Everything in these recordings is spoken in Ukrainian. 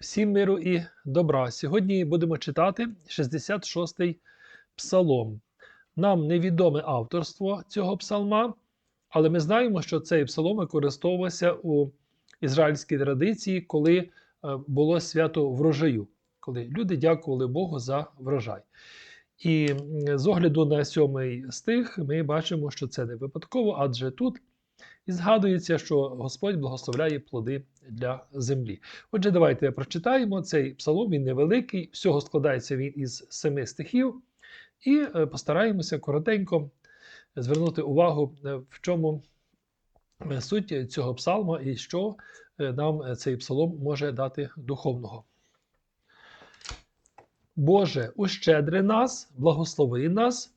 Всім миру і добра. Сьогодні будемо читати 66-й псалом. Нам невідоме авторство цього псалма, але ми знаємо, що цей псалом використовувався у ізраїльській традиції, коли е, було свято врожаю, коли люди дякували Богу за врожай. І з огляду на сьомий стих ми бачимо, що це не випадково, адже тут і згадується, що Господь благословляє плоди для землі. Отже, давайте прочитаємо цей псалом, він невеликий, всього складається він із семи стихів, і е, постараємося коротенько звернути увагу, е, в чому е, суть цього псалма і що нам цей псалом може дати духовного. Боже, ущедри нас, благослови нас,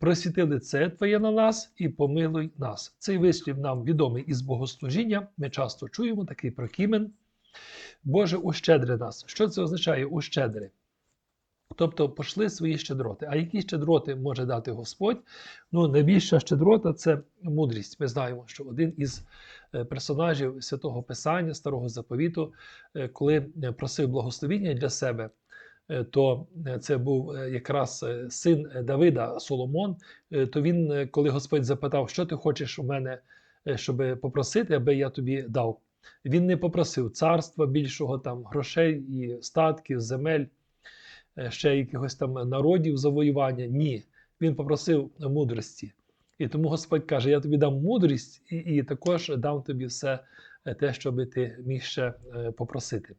просвіти лице Твоє на нас і помилуй нас. Цей вислів нам відомий із богослужіння. Ми часто чуємо такий прокімен. Боже, ущедри нас. Що це означає ущедри? Тобто пошли свої щедроти. А які щедроти може дати Господь? Ну, найбільша щедрота це мудрість. Ми знаємо, що один із е, персонажів святого Писання, Старого Заповіту, е, коли е, просив благословіння для себе, то е, це був е, якраз е, син е, Давида Соломон. Е, То він, е, коли Господь запитав, що ти хочеш у мене, е, щоб попросити, аби я тобі дав. Він не попросив царства більшого, там грошей і статків, земель, е, ще якихось там народів завоювання. Ні, він попросив мудрості. І тому Господь каже: Я тобі дам мудрість, і, і також дам тобі все е, те, що ти міг ще е, попросити.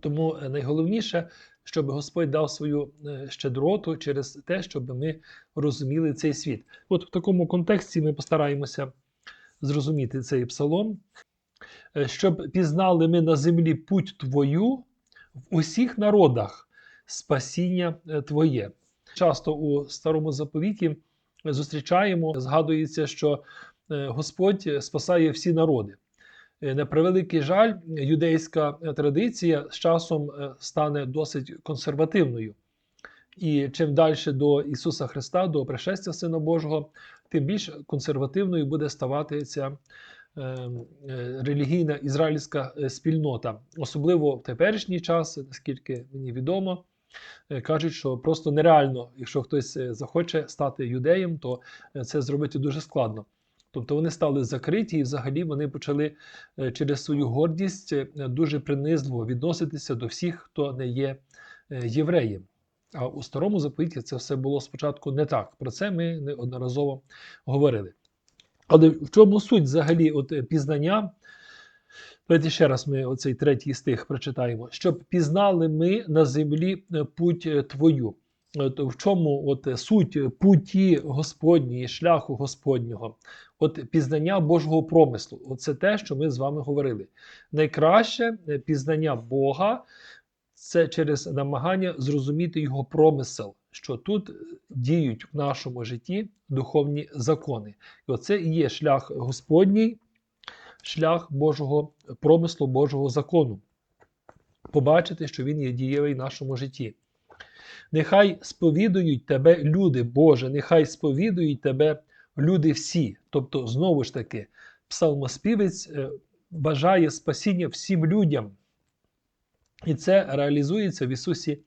Тому е, найголовніше, щоб Господь дав свою е, щедроту через те, щоб ми розуміли цей світ. От в такому контексті ми постараємося зрозуміти цей псалом, Е, щоб пізнали ми на землі путь Твою в усіх народах спасіння Твоє. Часто у старому заповіті зустрічаємо, згадується, що Господь спасає всі народи. Е, На превеликий жаль, юдейська традиція з часом е, стане досить консервативною. І чим далі до Ісуса Христа, до пришестя Сина Божого, тим більш консервативною буде ставати ця е, е, релігійна ізраїльська е, спільнота, особливо в теперішній час, наскільки мені відомо. е, Кажуть, що просто нереально, якщо хтось е, захоче стати юдеєм, то е, це зробити дуже складно. Тобто вони стали закриті, і взагалі вони почали е, через свою гордість е, дуже принизливо відноситися до всіх, хто не є е, євреєм. А у старому заповіті це все було спочатку не так. Про це ми неодноразово говорили. Але в чому суть взагалі от пізнання? Давайте ще раз ми оцей третій стих прочитаємо. Щоб пізнали ми на землі путь твою. От в чому от е, суть путі Господньої, шляху Господнього, от пізнання Божого промислу. Оце те, що ми з вами говорили. Найкраще е, пізнання Бога це через намагання зрозуміти його промисел, що тут е, діють в нашому житті духовні закони. І оце і є шлях Господній, шлях Божого промислу, Божого закону. Побачити, що він є дієвий в нашому житті. Нехай сповідують тебе люди, Боже, нехай сповідують тебе люди всі. Тобто, знову ж таки, псалмоспівець е, бажає спасіння всім людям. І це реалізується в Ісусі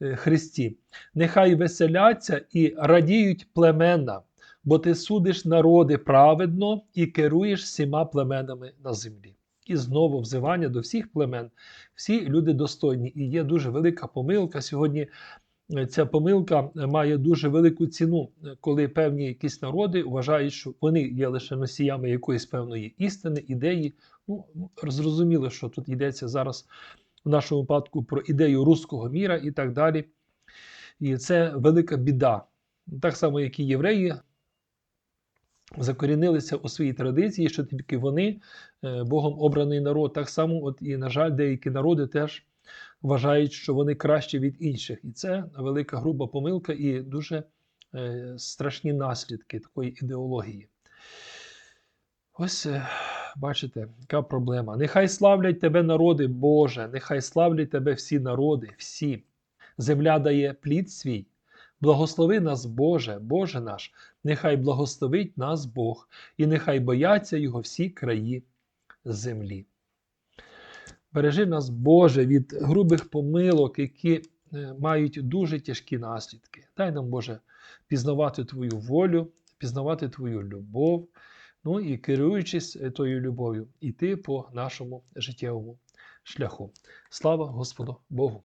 е, Христі. Нехай веселяться і радіють племена, бо ти судиш народи праведно і керуєш всіма племенами на землі. І знову взивання до всіх племен. Всі люди достойні. І є дуже велика помилка. Сьогодні ця помилка має дуже велику ціну, коли певні якісь народи вважають, що вони є лише носіями якоїсь певної істини, ідеї. Ну, зрозуміло, що тут йдеться зараз в нашому випадку про ідею руського міра і так далі. І це велика біда. Так само, як і євреї закорінилися у своїй традиції, що тільки вони, е, Богом обраний народ, так само, от і, на жаль, деякі народи теж вважають, що вони кращі від інших. І це велика груба помилка і дуже е, страшні наслідки такої ідеології. Ось е, бачите, яка проблема. Нехай славлять тебе народи, Боже, нехай славлять тебе всі народи, всі. Земля дає плід свій. Благослови нас, Боже, Боже наш, нехай благословить нас Бог, і нехай бояться Його всі краї землі. Бережи нас, Боже, від грубих помилок, які е, мають дуже тяжкі наслідки. Дай нам, Боже, пізнавати Твою волю, пізнавати Твою любов, ну і керуючись е, тою любов'ю, іти по нашому життєвому шляху. Слава Господу Богу!